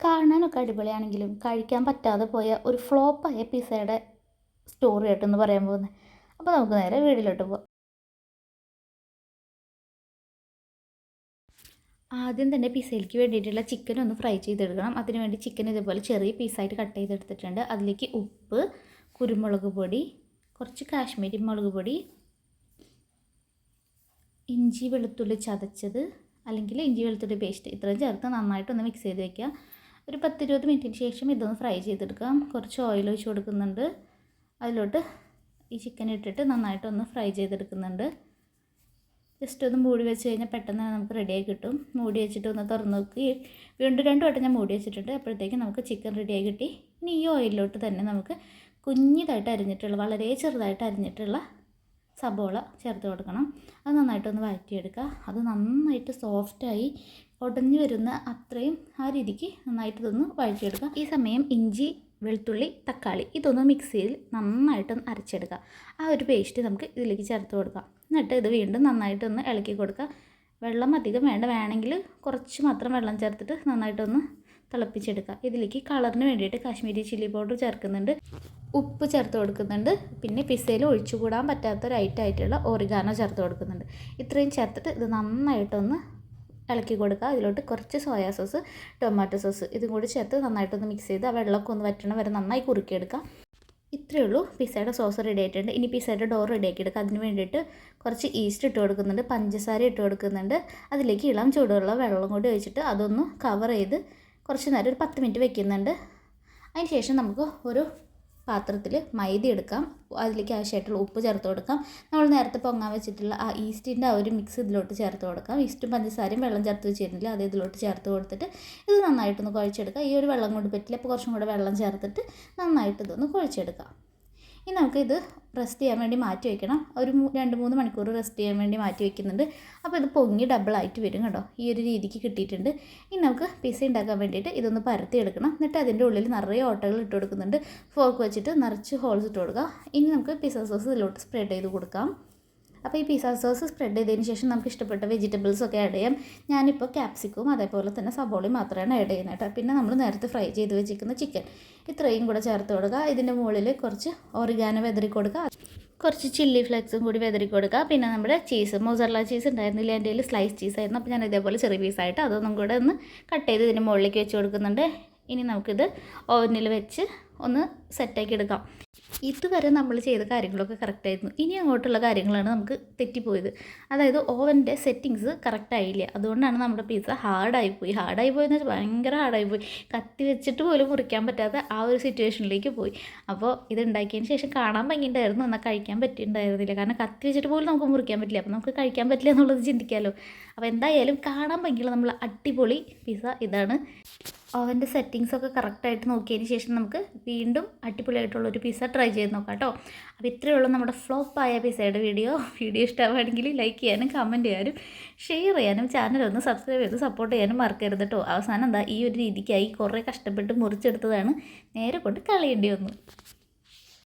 കാണാനൊക്കെ അടിപൊളിയാണെങ്കിലും കഴിക്കാൻ പറ്റാതെ പോയ ഒരു ഫ്ലോപ്പായ പിസയുടെ സ്റ്റോറി ആയിട്ടെന്ന് പറയാൻ പോകുന്നത് അപ്പോൾ നമുക്ക് നേരെ വീട്ടിലോട്ട് പോകാം ആദ്യം തന്നെ പിസയിലേക്ക് വേണ്ടിയിട്ടുള്ള ചിക്കൻ ഒന്ന് ഫ്രൈ ചെയ്തെടുക്കണം. അതിന് വേണ്ടി ചിക്കൻ ഇതുപോലെ ചെറിയ പീസായിട്ട് കട്ട് ചെയ്തെടുത്തിട്ടുണ്ട്. അതിലേക്ക് ഉപ്പ് കുരുമുളക് പൊടി കുറച്ച് കാശ്മീരി മുളക് പൊടി ഇഞ്ചി വെളുത്തുള്ളി ചതച്ചത് അല്ലെങ്കിൽ ഇഞ്ചി വെളുത്തുള്ളി പേസ്റ്റ് ഇത്രയും ചേർത്ത് നന്നായിട്ടൊന്ന് മിക്സ് ചെയ്ത് വെക്കുക. ഒരു പത്തിരുപത് മിനിറ്റിന് ശേഷം ഇതൊന്ന് ഫ്രൈ ചെയ്തെടുക്കാം. കുറച്ച് ഓയിൽ ഒഴിച്ച് കൊടുക്കുന്നുണ്ട്. അതിലോട്ട് ഈ ചിക്കൻ ഇട്ടിട്ട് നന്നായിട്ടൊന്ന് ഫ്രൈ ചെയ്തെടുക്കുന്നുണ്ട്. ജസ്റ്റ് ഒന്ന് മൂടി വെച്ച് കഴിഞ്ഞാൽ പെട്ടെന്ന് തന്നെ നമുക്ക് റെഡിയായി കിട്ടും. മൂടി വെച്ചിട്ട് ഒന്ന് തുറന്ന് നോക്കി. വീണ്ടും രണ്ട് വട്ടം ഞാൻ മൂടി വെച്ചിട്ടുണ്ട്. അപ്പോഴത്തേക്കും നമുക്ക് ചിക്കൻ റെഡിയായി കിട്ടി. ഇനി ഈ ഓയിലിലോട്ട് തന്നെ നമുക്ക് കുഞ്ഞിതായിട്ട് അരിഞ്ഞിട്ടുള്ള വളരെ ചെറുതായിട്ട് അരിഞ്ഞിട്ടുള്ള സബോള ചേർത്ത് കൊടുക്കണം. അത് നന്നായിട്ടൊന്ന് വഴറ്റിയെടുക്കുക. അത് നന്നായിട്ട് സോഫ്റ്റായി ഉടഞ്ഞു വരുന്ന അത്രയും ആ രീതിക്ക് നന്നായിട്ട് ഇതൊന്ന് വഴറ്റിയെടുക്കുക. ഈ സമയം ഇഞ്ചി വെളുത്തുള്ളി തക്കാളി ഇതൊന്ന് മിക്സിയിൽ നന്നായിട്ടൊന്ന് അരച്ചെടുക്കുക. ആ ഒരു പേസ്റ്റ് നമുക്ക് ഇതിലേക്ക് ചേർത്ത് കൊടുക്കാം. എന്നിട്ട് ഇത് വീണ്ടും നന്നായിട്ടൊന്ന് ഇളക്കി കൊടുക്കുക. വെള്ളം അധികം വേണ്ട. വേണമെങ്കിൽ കുറച്ച് മാത്രം വെള്ളം ചേർത്തിട്ട് നന്നായിട്ടൊന്ന് തിളപ്പിച്ചെടുക്കുക. ഇതിലേക്ക് കളറിന് വേണ്ടിയിട്ട് കാശ്മീരി ചില്ലി പൗഡർ ചേർക്കുന്നുണ്ട്. ഉപ്പ് ചേർത്ത് കൊടുക്കുന്നുണ്ട്. പിന്നെ പിസയിൽ ഒഴിച്ചുകൂടാൻ പറ്റാത്ത ഒരു ഐറ്റം ആയിട്ടുള്ള ഓറിഗാനോ ചേർത്ത് കൊടുക്കുന്നുണ്ട്. ഇത്രയും ചേർത്തിട്ട് ഇത് നന്നായിട്ടൊന്ന് ഇളക്കി കൊടുക്കുക. അതിലോട്ട് കുറച്ച് സോയാ സോസ് ടൊമാറ്റോ സോസ് ഇതും കൂടി ചേർത്ത് നന്നായിട്ടൊന്ന് മിക്സ് ചെയ്ത് ആ വെള്ളമൊക്കെ ഒന്ന് വറ്റണം വരെ നന്നായി കുറുക്കിയെടുക്കുക. ഇത്രയേ ഉള്ളൂ. പിസയുടെ സോസ് റെഡി ആയിട്ടുണ്ട്. ഇനി പിസയുടെ ഡോർ റെഡി ആക്കി എടുക്കുക. അതിന് വേണ്ടിയിട്ട് കുറച്ച് ഈസ്റ്റ് ഇട്ട് കൊടുക്കുന്നുണ്ട്. പഞ്ചസാര ഇട്ട് കൊടുക്കുന്നുണ്ട്. അതിലേക്ക് ഇളം ചൂടുള്ള വെള്ളം കൂടി ഒഴിച്ചിട്ട് അതൊന്ന് കവർ ചെയ്ത് കുറച്ച് നേരം ഒരു പത്ത് മിനിറ്റ് വെക്കുന്നുണ്ട്. അതിന് ശേഷം നമുക്ക് ഒരു പാത്രത്തിൽ മൈദ എടുക്കാം. അതിലേക്ക് ആവശ്യമായിട്ടുള്ള ഉപ്പ് ചേർത്ത് കൊടുക്കാം. നമ്മൾ നേരത്തെ പൊങ്ങാൻ വെച്ചിട്ടുള്ള ആ ഈസ്റ്റിന്റെ ആ ഒരു മിക്സ് ഇതിലോട്ട് ചേർത്ത് കൊടുക്കാം. ഈസ്റ്റും പഞ്ചസാരയും വെള്ളം ചേർത്ത് വെച്ചിരുന്നില്ല. അത് ഇതിലോട്ട് ചേർത്ത് കൊടുത്തിട്ട് ഇത് നന്നായിട്ടൊന്ന് കുഴച്ചെടുക്കുക ഈ ഒരു വെള്ളം കൊണ്ട് പറ്റില്ല. അപ്പോൾ കുറച്ചും കൂടെ വെള്ളം ചേർത്തിട്ട് നന്നായിട്ട് ഇതൊന്ന് കുഴച്ചെടുക്കാം. ഇനി നമുക്ക് ഇത് റെസ്റ്റ് ചെയ്യാൻ വേണ്ടി മാറ്റി വയ്ക്കണം. ഒരു രണ്ട് മൂന്ന് മണിക്കൂർ റെസ്റ്റ് ചെയ്യാൻ വേണ്ടി മാറ്റി വയ്ക്കുന്നുണ്ട്. അപ്പോൾ ഇത് പൊങ്ങി ഡബിളായിട്ട് വരും കേട്ടോ. ഈ ഒരു രീതിക്ക് കിട്ടിയിട്ടുണ്ട്. ഇനി നമുക്ക് പിസ ഉണ്ടാക്കാൻ വേണ്ടിയിട്ട് ഇതൊന്ന് പരത്തി എടുക്കണം. എന്നിട്ട് അതിന്റെ ഉള്ളിൽ നിറയെ ഓട്ടകൾ ഇട്ട് കൊടുക്കുന്നുണ്ട്. ഫോർക്ക് വെച്ചിട്ട് നിറച്ച് ഹോൾസ് ഇട്ട് കൊടുക്കുക. ഇനി നമുക്ക് പിസ്സ സോസ് ഇതിലോട്ട് സ്പ്രെഡ് ചെയ്ത് കൊടുക്കാം. അപ്പോൾ ഈ പിസ്സ സോസ് സ്പ്രെഡ് ചെയ്തതിന് ശേഷം നമുക്ക് ഇഷ്ടപ്പെട്ട വെജിറ്റബിൾസ് ഒക്കെ ആഡ് ചെയ്യാം. ഞാനിപ്പോൾ ക്യാപ്സിക്കും അതേപോലെ തന്നെ സബോളയും മാത്രമാണ് ആഡ് ചെയ്യുന്നത് കേട്ടോ. പിന്നെ നമ്മൾ നേരത്തെ ഫ്രൈ ചെയ്ത് വെച്ചിരിക്കുന്ന ചിക്കൻ ഇത്രയും കൂടെ ചേർത്ത് കൊടുക്കുക. ഇതിന്റെ മുകളിൽ കുറച്ച് ഓറിഗാനോ വെതറി കൊടുക്കുക. കുറച്ച് ചില്ലി ഫ്ലേക്സും കൂടി വെതറി കൊടുക്കുക. പിന്നെ നമ്മുടെ ചീസ് മൊസറല ചീസ് ഉണ്ടായിരുന്നില്ല? എന്റെ കയ്യിൽ സ്ലൈസ് ചീസ് ആയിരുന്നു. അപ്പോൾ ഞാൻ ഇതേപോലെ ചെറിയ പീസായിട്ട് അതൊന്നും കൂടെ ഒന്ന് കട്ട് ചെയ്ത് ഇതിന്റെ മുകളിലേക്ക് വെച്ച് കൊടുക്കുന്നുണ്ട്. ഇനി നമുക്കിത് ഓവനിൽ വെച്ച് ഒന്ന് സെറ്റാക്കി എടുക്കാം. ഇതുവരെ നമ്മൾ ചെയ്ത കാര്യങ്ങളൊക്കെ കറക്റ്റായിരുന്നു ഇനി അങ്ങോട്ടുള്ള കാര്യങ്ങളാണ് നമുക്ക് തെറ്റിപ്പോയത്. അതായത് ഓവന്റെ സെറ്റിങ്സ് കറക്റ്റായില്ല അതുകൊണ്ടാണ് നമ്മുടെ പിസ്സ ഹാർഡായിപ്പോയി ഹാർഡായി പോയെന്ന് വെച്ചാൽ ഭയങ്കര ഹാർഡായി പോയി. കത്തി വെച്ചിട്ട് പോലും മുറിക്കാൻ പറ്റാത്ത ആ ഒരു സിറ്റുവേഷനിലേക്ക് പോയി. അപ്പോൾ ഇത് ഉണ്ടാക്കിയതിന് ശേഷം കാണാൻ ഭംഗിയുണ്ടായിരുന്നു. എന്നാൽ കഴിക്കാൻ പറ്റിയിട്ടുണ്ടായിരുന്നില്ല. കാരണം കത്തി വെച്ചിട്ട് പോലും നമുക്ക് മുറിക്കാൻ പറ്റില്ല. അപ്പോൾ നമുക്ക് കഴിക്കാൻ പറ്റില്ല എന്നുള്ളത് ചിന്തിക്കാമല്ലോ അപ്പോൾ എന്തായാലും കാണാൻ ഭംഗിയുള്ള നമ്മൾ അടിപൊളി പിസ്സ ഇതാണ്. ഓവന്റെ സെറ്റിങ്സൊക്കെ കറക്റ്റായിട്ട് നോക്കിയതിന് ശേഷം നമുക്ക് വീണ്ടും അടിപൊളിയായിട്ടുള്ള ഒരു പിസ്സ ട്രൈ ചെയ്ത് നോക്കാം കേട്ടോ. അപ്പോൾ ഇത്രയേ ഉള്ളൂ നമ്മുടെ ഫ്ലോപ്പായ പിസ്സയുടെ വീഡിയോ വീഡിയോ ഇഷ്ടമാണെങ്കിൽ ലൈക്ക് ചെയ്യാനും കമന്റ് ചെയ്യാനും ഷെയർ ചെയ്യാനും ചാനൽ ഒന്ന് സബ്സ്ക്രൈബ് ചെയ്ത് സപ്പോർട്ട് ചെയ്യാനും മറക്കരുത് കേട്ടോ. അവസാനം എന്താ ഈ ഒരു രീതിക്കായി കുറേ കഷ്ടപ്പെട്ട് മുറിച്ചെടുത്തതാണ് നേരെ കൊണ്ട് കളയേണ്ടി വന്നു.